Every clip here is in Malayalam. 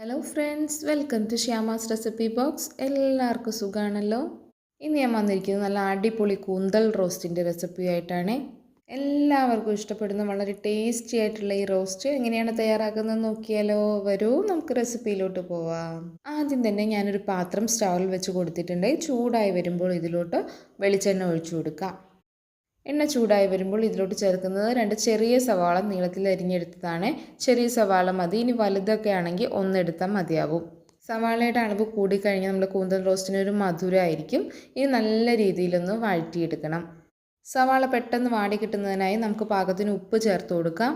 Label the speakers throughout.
Speaker 1: Hello friends welcome to Shyama's recipe box എല്ലാവർക്കും സുഖമാണല്ലോ ഇന്ന് ഞാൻ വന്നിരിക്കുന്നത് നല്ല അടിപൊളി കൂന്തൽ റോസ്റ്റിന്റെ റെസിപ്പി ആയിട്ടാണ്. എല്ലാവർക്കും ഇഷ്ടപ്പെടുന്ന വളരെ ടേസ്റ്റി ആയിട്ടുള്ള ഈ റോസ്റ്റ് എങ്ങനെയാണ് തയ്യാറാക്കുന്നത് നോക്കിയാലോ? വരൂ നമുക്ക് റെസിപ്പിയിലോട്ട് പോവാം. ആദ്യം തന്നെ ഞാനൊരു പാത്രം സ്റ്റൗവിൽ വെച്ച് കൊടുത്തിട്ടുണ്ട്. ചൂടായി വരുമ്പോൾ ഇതിലോട്ട് വെളിച്ചെണ്ണ ഒഴിച്ചു കൊടുക്കാം. എണ്ണ ചൂടായി വരുമ്പോൾ ഇതിലോട്ട് ചേർക്കുന്നത് രണ്ട് ചെറിയ സവാള നീളത്തിൽ അരിഞ്ഞെടുത്തതാണ്. ചെറിയ സവാള മതി. ഇനി വലുതൊക്കെ ആണെങ്കിൽ ഒന്നെടുത്താൽ മതിയാവും. സവാളയുടെ അളവ് കൂടിക്കഴിഞ്ഞാൽ നമ്മുടെ കൂന്തൽ റോസ്റ്റിന് ഒരു മധുരമായിരിക്കും. ഇത് നല്ല രീതിയിലൊന്ന് വഴറ്റിയെടുക്കണം. സവാള പെട്ടെന്ന് വാടി കിട്ടുന്നതിനായി നമുക്ക് പാകത്തിന് ഉപ്പ് ചേർത്ത് കൊടുക്കാം.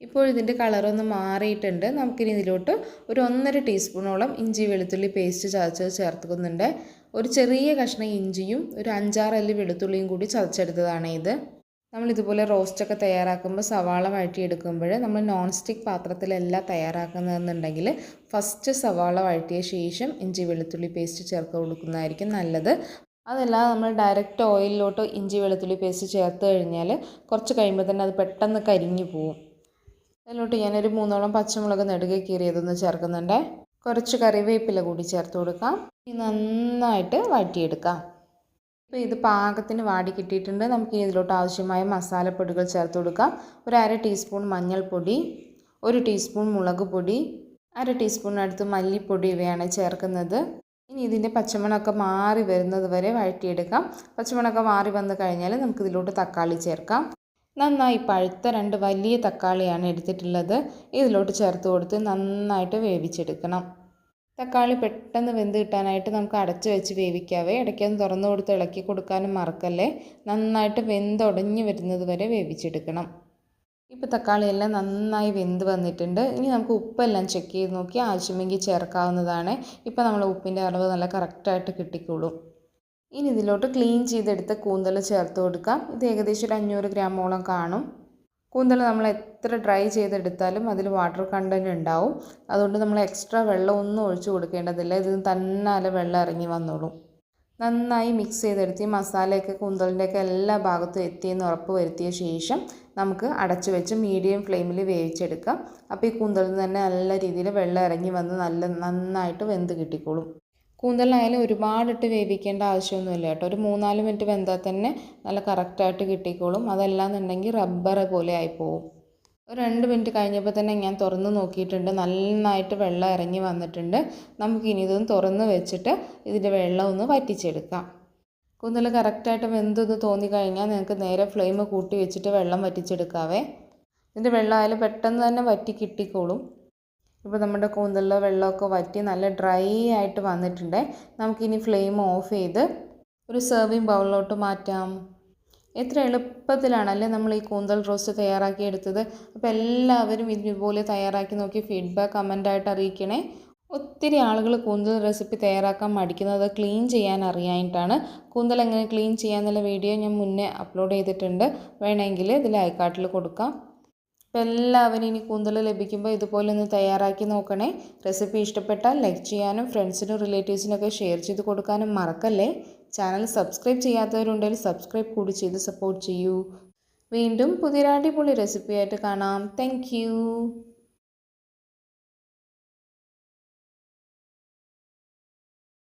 Speaker 1: ഇപ്പോൾ ഇതിന്റെ കളറൊന്ന് മാറിയിട്ടുണ്ട്. നമുക്കിനി ഇതിലോട്ട് ഒരു ഒന്നര ടീസ്പൂണോളം ഇഞ്ചി വെളുത്തുള്ളി പേസ്റ്റ് ചതച്ചത് ചേർക്കുന്നുണ്ട് ഒരു ചെറിയ കഷ്ണം ഇഞ്ചിയും ഒരു അഞ്ചാറല്ലി വെളുത്തുള്ളിയും കൂടി ചതച്ചെടുത്തതാണ് ഇത്. നമ്മൾ ഇതുപോലെ റോസ്റ്റൊക്കെ തയ്യാറാക്കുമ്പോൾ സവാള വഴറ്റിയെടുക്കുമ്പോൾ നമ്മൾ നോൺ സ്റ്റിക്ക് പാത്രത്തിലല്ല തയ്യാറാക്കുന്നതെന്നുണ്ടെങ്കിൽ ഫസ്റ്റ് സവാള വഴറ്റിയ ശേഷം ഇഞ്ചി വെളുത്തുള്ളി പേസ്റ്റ് ചേർത്ത് കൊടുക്കുന്നതായിരിക്കും നല്ലത്. അതല്ലാതെ നമ്മൾ ഡയറക്റ്റ് ഓയിലിലോട്ട് ഇഞ്ചി വെളുത്തുള്ളി പേസ്റ്റ് ചേർത്ത് കഴിഞ്ഞാൽ കുറച്ച് കഴിയുമ്പോൾ തന്നെ അത് പെട്ടെന്ന് കരിഞ്ഞു പോവും. അതിലോട്ട് ഞാനൊരു മൂന്നോളം പച്ചമുളക് നെടുകെ കീറിയതൊന്ന് ചേർക്കുന്നുണ്ട്. കുറച്ച് കറിവേപ്പില കൂടി ചേർത്ത് കൊടുക്കാം. നന്നായിട്ട് വഴറ്റിയെടുക്കാം. ഇപ്പോൾ ഇത് പാകത്തിന് വാടി കിട്ടിയിട്ടുണ്ട്. നമുക്ക് ഇതിലോട്ട് ആവശ്യമായ മസാലപ്പൊടികൾ ചേർത്ത് കൊടുക്കാം. ഒരു അര ടീസ്പൂൺ മഞ്ഞൾപ്പൊടി ഒരു ടീസ്പൂൺ മുളക് പൊടി അര ടീസ്പൂണിനടുത്ത് മല്ലിപ്പൊടി ഇവയാണ് ചേർക്കുന്നത്. ഇനി ഇതിന്റെ പച്ചമണമൊക്കെ മാറി വരുന്നത് വരെ വഴറ്റിയെടുക്കാം. പച്ചമണമൊക്കെ മാറി വന്നു കഴിഞ്ഞാൽ നമുക്ക് ഇതിലോട്ട് തക്കാളി ചേർക്കാം. നന്നായി പഴുത്ത രണ്ട് വലിയ തക്കാളിയാണ് എടുത്തിട്ടുള്ളത്. ഇതിലോട്ട് ചേർത്ത് കൊടുത്ത് നന്നായിട്ട് വേവിച്ചെടുക്കണം. തക്കാളി പെട്ടെന്ന് വെന്ത് കിട്ടാനായിട്ട് നമുക്ക് അടച്ച് വെച്ച് വേവിക്കാവേ. ഇടയ്ക്കൊന്ന് തുറന്നു കൊടുത്ത് ഇളക്കി കൊടുക്കാനും മറക്കല്ലേ? നന്നായിട്ട് വെന്തുടഞ്ഞ് വരുന്നത് വരെ വേവിച്ചെടുക്കണം. ഇപ്പോൾ തക്കാളിയെല്ലാം നന്നായി വെന്ത് വന്നിട്ടുണ്ട്. ഇനി നമുക്ക് ഉപ്പെല്ലാം ചെക്ക് ചെയ്ത് നോക്കി ആവശ്യമെങ്കിൽ ചേർക്കാവുന്നതാണ്. ഇപ്പോൾ നമ്മൾ ഉപ്പിന്റെ അളവ് നല്ല കറക്റ്റായിട്ട് കിട്ടിക്കോളും. ഇനി ഇതിലോട്ട് ക്ലീൻ ചെയ്തെടുത്ത കൂന്തൽ ചേർത്ത് കൊടുക്കാം. ഇത് ഏകദേശം ഒരു അഞ്ഞൂറ് ഗ്രാമോളം കാണും. കൂന്തൽ നമ്മൾ എത്ര ഡ്രൈ ചെയ്തെടുത്താലും അതിൽ വാട്ടർ കണ്ടന്റ് ഉണ്ടാവും. അതുകൊണ്ട് നമ്മൾ എക്സ്ട്രാ വെള്ളം ഒന്നും ഒഴിച്ചു കൊടുക്കേണ്ടതില്ല. ഇത് തന്നാലെ വെള്ളം ഇറങ്ങി വന്നോളും. നന്നായി മിക്സ് ചെയ്തെടുത്ത് ഈ മസാലയൊക്കെ കൂന്തലിന്റെയൊക്കെ എല്ലാ ഭാഗത്തും എത്തിയെന്ന് ഉറപ്പ് വരുത്തിയ ശേഷം നമുക്ക് അടച്ചു വെച്ച് മീഡിയം ഫ്ലെയിമിൽ വേവിച്ചെടുക്കാം. അപ്പോൾ ഈ കൂന്തലിൽ നിന്ന് തന്നെ നല്ല രീതിയിൽ വെള്ളം ഇറങ്ങി വന്ന് നല്ല നന്നായിട്ട് വെന്ത് കിട്ടിക്കോളും. കൂന്തലായാലും ഒരുപാടിട്ട് വേവിക്കേണ്ട ആവശ്യമൊന്നുമില്ല കേട്ടോ. ഒരു മൂന്നാൽ മിനിറ്റ് വെന്താൽ തന്നെ നല്ല കറക്റ്റായിട്ട് കിട്ടിക്കോളും. അതല്ലാന്നുണ്ടെങ്കിൽ റബ്ബർ പോലെ ആയിപ്പോവും. ഒരു രണ്ട് മിനിറ്റ് കഴിഞ്ഞപ്പോൾ തന്നെ ഞാൻ തുറന്ന് നോക്കിയിട്ടുണ്ട്. നന്നായിട്ട് വെള്ളം ഇറങ്ങി വന്നിട്ടുണ്ട്. നമുക്ക് ഇനി ഇതൊന്ന് തുറന്ന് വെച്ചിട്ട് ഇതിന്റെ വെള്ളം ഒന്ന് വറ്റിച്ചെടുക്കാം. കൂന്തൽ കറക്റ്റായിട്ട് വെന്തൊന്ന് തോന്നിക്കഴിഞ്ഞാൽ നിങ്ങൾക്ക് നേരെ ഫ്ലെയിം കൂട്ടി വെച്ചിട്ട് വെള്ളം വറ്റിച്ചെടുക്കാവേ. ഇതിന്റെ വെള്ളമായാലും പെട്ടെന്ന് തന്നെ വറ്റി കിട്ടിക്കോളും. ഇപ്പോൾ നമ്മുടെ കൂന്തലിലെ വെള്ളമൊക്കെ വറ്റി നല്ല ഡ്രൈ ആയിട്ട് വന്നിട്ടുണ്ട്. നമുക്കിനി ഫ്ലെയിം ഓഫ് ചെയ്ത് ഒരു സെർവിങ് ബൗളിലോട്ട് മാറ്റാം. എത്ര എളുപ്പത്തിലാണല്ലേ നമ്മൾ ഈ കൂന്തൽ റോസ്റ്റ് തയ്യാറാക്കി എടുത്തത്? അപ്പോൾ എല്ലാവരും ഇതുപോലെ തയ്യാറാക്കി നോക്കി ഫീഡ്ബാക്ക് കമന്റായിട്ട് അറിയിക്കണേ. ഒത്തിരി ആളുകൾ കൂന്തൽ റെസിപ്പി തയ്യാറാക്കാൻ മടിക്കുന്നത് ക്ലീൻ ചെയ്യാൻ അറിയാനായിട്ടാണ്. കൂന്തൽ എങ്ങനെ ക്ലീൻ ചെയ്യാമെന്നുള്ള വീഡിയോ ഞാൻ മുന്നേ അപ്ലോഡ് ചെയ്തിട്ടുണ്ട്. വേണമെങ്കിൽ ഇതിൽ ഐക്കാട്ടിൽ കൊടുക്കാം. അപ്പോൾ എല്ലാവരും ഇനി കൂന്തൽ ലഭിക്കുമ്പോൾ ഇതുപോലെ ഒന്ന് തയ്യാറാക്കി നോക്കണേ. റെസിപ്പി ഇഷ്ടപ്പെട്ടാൽ ലൈക്ക് ചെയ്യാനും ഫ്രണ്ട്സിനും റിലേറ്റീവ്സിനൊക്കെ ഷെയർ ചെയ്ത് കൊടുക്കാനും മറക്കല്ലേ. ചാനൽ സബ്സ്ക്രൈബ് ചെയ്യാത്തവരുണ്ടെങ്കിൽ സബ്സ്ക്രൈബ് കൂടി ചെയ്ത് സപ്പോർട്ട് ചെയ്യൂ. വീണ്ടും പുതിയൊരു അടിപൊളി റെസിപ്പിയായിട്ട് കാണാം. താങ്ക്